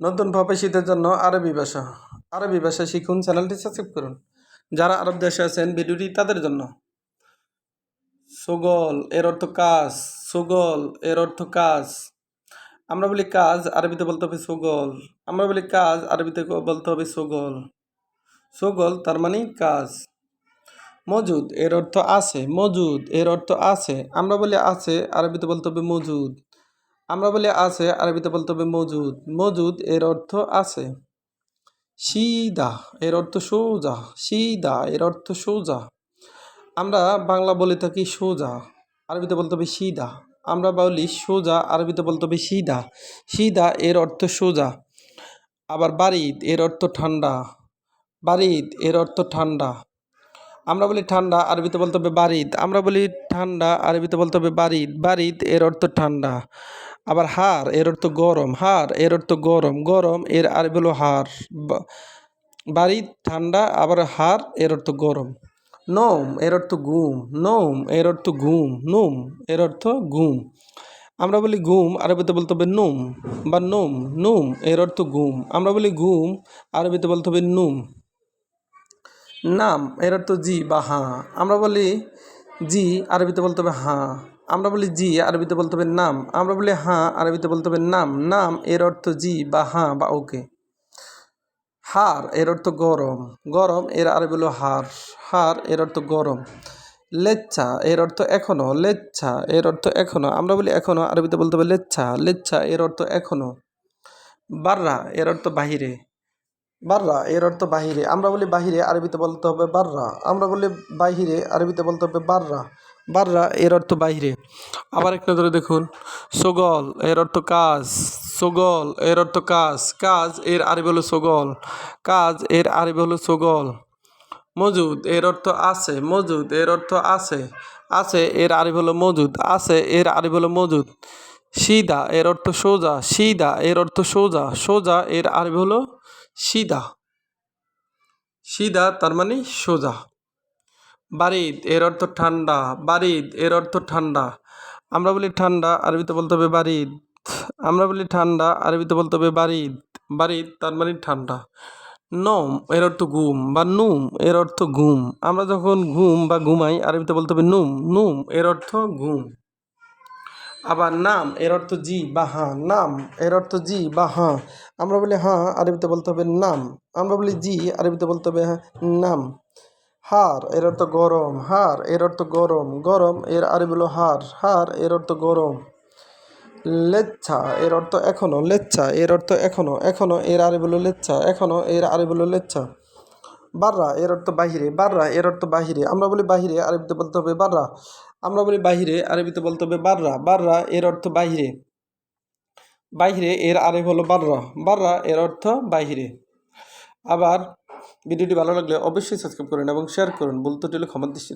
নতুন প্রবাসীদের জন্য আরবি ভাষা আরবি ভাষা শিখুন, চ্যানেলটি সাবস্ক্রাইব করুন। যারা আরব দেশে আছেন, ভিডিওটি তাদের জন্য। সুগল, এর অর্থ কাজ, সুগল, এর অর্থ কাজ। আমরা বলি কাজ, আরবিতে বলতে হবে সুগল। আমরা বলি কাজ, আরবিতে বলতে হবে সুগল। সুগল, তার মানে কাজ। মজুদ, এর অর্থ আছে। মজুদ, এর অর্থ আছে। আমরা বলি আছে, আরবিতে বলতে হবে মজুদ। আমরা বলি আছে, আরবিতে বলতে হবে মজুদ। মজুদ এর অর্থ আছে। সিদা এর অর্থ সোজা। সিদা এর অর্থ সোজা। আমরা বাংলা বলে থাকি সোজা। আরবিতে বলতে হবে সিদা। আমরা বলি সোজা, আরবিতে বলতে হবে সিদা। সিদা এর অর্থ সোজা। আবার বারিদ এর অর্থ ঠান্ডা। বারিদ এর অর্থ ঠান্ডা। আমরা বলি ঠান্ডা, আরবিতে বলতে হবে বারিদ। আমরা বলি ঠান্ডা, আরবিতে বলতে হবে বারিদ। বারিদ এর অর্থ ঠান্ডা। আবার হার, এর অর্থ গরম, হার, এর অর্থ গরম গরম, এর আর হলো হার, বা- বারিদ ঠান্ডা, আবার হার, এর অর্থ গরম। নোম, এর অর্থ ঘুম নোম, এর অর্থ ঘুম নুম, এর অর্থ ঘুম আমরা বলি ঘুম আরবিতে বলতে হবে নুম, বা নুম নুম, এর অর্থ ঘুম আমরা বলি ঘুম আরবিতে বলতে হবে নুম। নাম, এর অর্থ জি বা হাঁ। আমরা বলি জি, আরবিতে বলতে হবে হাঁ। আমরা বলি জি, আরবিতে বলতে হবে নাম। আমরা বলি হাঁ আরবিতে বলতে হবে নাম। নাম এর অর্থ জি বা হাঁ বা ওকে। হার এর অর্থ গরম। গরম এর আরবি হলো হার। হার এর অর্থ গরম। লেচ্ছা এর অর্থ এখনও। লেচ্ছা এর অর্থ এখনও। আমরা বলি এখনও, আরবিতে বলতে হবে লেচ্ছা। লেচ্ছা এর অর্থ এখনও। বাররা এর অর্থ বাহিরে। বাররা এর অর্থ বাহিরে। আমরা বলি বাহিরে, আরবিতে বলতে হবে বাররা। আমরা বলি বাহিরে, আরবিতে বলতে হবে বাররা। বাররা, এর অর্থ বাইরে আবার একটা ধরে দেখুন, সোগল, এর অর্থ কাজ, সোগল, এর অর্থ কাজ কাজ, এর আরবি হলো সোগল, কাজ, এর আরবি হলো সোগল। মজুদ, এর অর্থ আছে, মজুদ, এর অর্থ আছে আছে, এর আরবি হলো মজুদ, আছে, এর আরবি হলো মজুদ। সিদা এর অর্থ সোজা সিদা এর অর্থ সোজা সোজা, এর আরবি হলো সিদা সিদা তার মানে সোজা। বারিদ এর অর্থ ঠান্ডা। বারিদ এর অর্থ ঠান্ডা। আমরা বলি ঠান্ডা আরবিতে বলতে হবে বারিদ। আমরা বলি ঠান্ডা আরবিতে বলতে হবে বারিদ। বারিদ তার মানে ঠান্ডা। নম এর অর্থ ঘুম বা নুম এর অর্থ ঘুম। আমরা যখন ঘুম বা ঘুমাই আরবিতে বলতে হবে নুম। নুম এর অর্থ ঘুম। আবার নাম এর অর্থ জি বা হাঁ। নাম এর অর্থ জি বা হাঁ। আমরা বলি হাঁ আরবিতে বলতে হবে নাম। আমরা বলি জি আরবিতে বলতে হবে হ্যাঁ, নাম। হার, এর অর্থ গরম, হার, এর অর্থ গরম গরম, এর আরবি হলো হার হার, এর অর্থ গরম, লেচ্ছা, এর অর্থ এখনও লেচ্ছা, এর অর্থ এখনও এখনও এর আরবি হলো লেচ্ছা, এখনও, এর আরবি হলো লেচ্ছা, বাররা, এর অর্থ বাহিরে, বাররা, এর অর্থ বাহিরে, আমরা বলি বাহিরে, আরবিতে বলতে হবে বাররা, আমরা বলি বাহিরে, আরবিতে বলতে হবে বাররা বাররা, এর অর্থ বাহিরে বাহিরে, এর আরবি হলো বাররা বাররা, এর অর্থ বাহিরে, আবার ভিডিওটি ভালো লাগলে অবশ্যই সাবস্ক্রাইব করুন এবং শেয়ার করুন। বলতে হলে ক্ষমা দৃষ্টি